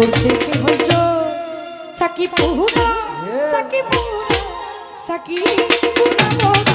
বলতেছে হইছো সাকি পুহুনা সাকি পুহুনা সাকি পুহুনা